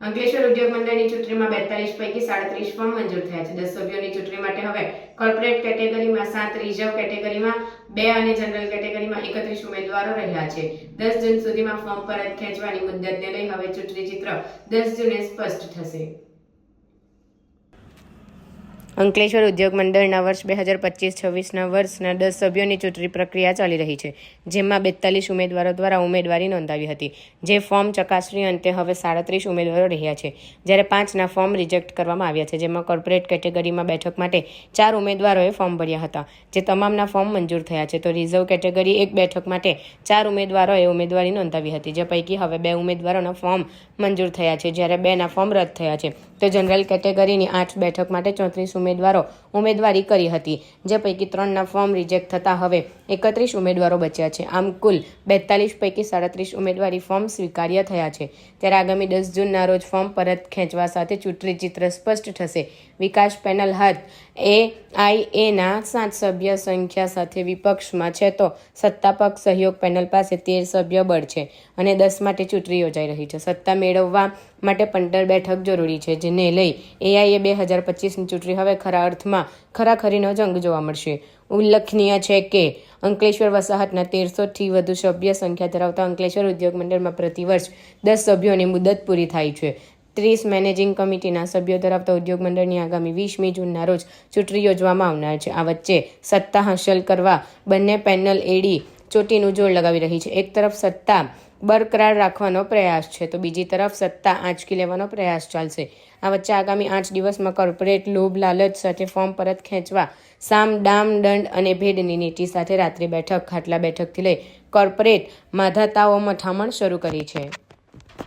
અંકલેશ્વર ઉદ્યોગ મંડળની ચૂંટણીમાં બેતાલીસ પૈકી સાડત્રીસ ફોર્મ મંજૂર થયા છે. દસ સભ્યોની ચૂંટણી માટે હવે કોર્પોરેટ કેટેગરીમાં સાત રિઝર્વ કેટેગરીમાં બે અને જનરલ કેટેગરીમાં એકત્રીસ ઉમેદવારો રહ્યા છે. દસ જૂન સુધીમાં ફોર્મ પરત ખેંચવાની મુદ્દતને લઈ હવે ચૂંટણી ચિત્ર દસ જૂને સ્પષ્ટ થશે. અંકલેશ્વર ઉદ્યોગ મંડળના વર્ષ બે હજાર પચીસ છવ્વીસના વર્ષના દસ સભ્યોની ચૂંટણી પ્રક્રિયા ચાલી રહી છે, જેમાં બેતાલીસ ઉમેદવારો દ્વારા ઉમેદવારી નોંધાવી હતી. જે ફોર્મ ચકાસણી અંતે હવે સાડત્રીસ ઉમેદવારો રહ્યા છે. જ્યારે પાંચના ફોર્મ રિજેક્ટ કરવામાં આવ્યા છે, જેમાં કોર્પોરેટ કેટેગરીમાં બેઠક માટે ચાર ઉમેદવારોએ ફોર્મ ભર્યા હતા. જે તમામના ફોર્મ મંજૂર થયા છે, તો રિઝર્વ કેટેગરી એક બેઠક માટે ચાર ઉમેદવારોએ ઉમેદવારી નોંધાવી હતી, જે પૈકી હવે બે ઉમેદવારોના ફોર્મ મંજૂર થયા છે. જ્યારે બેના ફોર્મ રદ થયા છે, તો જનરલ કેટેગરીની આઠ બેઠક માટે ચોત્રીસ ઉમેદવારો ઉમેદવારી કરી હતી. જે પૈકી ત્રણના ફોર્મ રિજેક્ટ થતા હવે એકત્રીસ ઉમેદવારો બચ્યા છે. આમ કુલ બેતાલીસ પૈકી સાડત્રીસ ઉમેદવારી ફોર્મ સ્વીકાર્ય થયા છે. ત્યારે આગામી દસ જૂનના રોજ ફોર્મ પરત ખેંચવા સાથે ચૂંટણી ચિત્ર સ્પષ્ટ થશે. વિકાસ પેનલ હાથ એ આઈએના સાત સભ્ય સંખ્યા સાથે વિપક્ષમાં છે તો સત્તાપક્ષ સહયોગ પેનલ પાસે તેર સભ્ય બળ છે અને દસ માટે ચૂંટણી યોજાઈ રહી છે. સત્તા મેળવવા માટે પંદર બેઠક જરૂરી છે, જેને લઈ એઆઈએ બે હજાર પચીસની ચૂંટણી હવે ખરા અર્થમાં ખરાખરીનો જંગ જોવા મળશે. ઉલ્લેખનીય છે કે અંકલેશ્વર વસાહતના તેરસોથી વધુ સભ્ય સંખ્યા ધરાવતા અંકલેશ્વર ઉદ્યોગ મંડળમાં પ્રતિવર્ષ દસ સભ્યોની મુદત પૂરી થાય છે. ત્રીસ મેનેજિંગ કમિટીના સભ્યો ધરાવતા ઉદ્યોગ મંડળની આગામી વીસમી જૂનના રોજ ચૂંટણી યોજવામાં આવનાર છે. આ વચ્ચે સત્તા હાંસલ કરવા બંને પેનલ એડી ચોટીનું જોર લગાવી રહી છે. એક તરફ સત્તા બરકરાર રાખવાનો પ્રયાસ છે, તો બીજી તરફ સત્તા આંચકી લેવાનો પ્રયાસ ચાલશે. આ વચ્ચે આગામી આઠ દિવસમાં કોર્પોરેટ લોભ, લાલચ સાથે ફોર્મ પરત ખેંચવા, સામ, ડામ, દંડ અને ભેડની નીતિ સાથે રાત્રિ બેઠક, ખાટલા બેઠકથી લઈ કોર્પોરેટ માધાતાઓ મથામણ શરૂ કરી છે.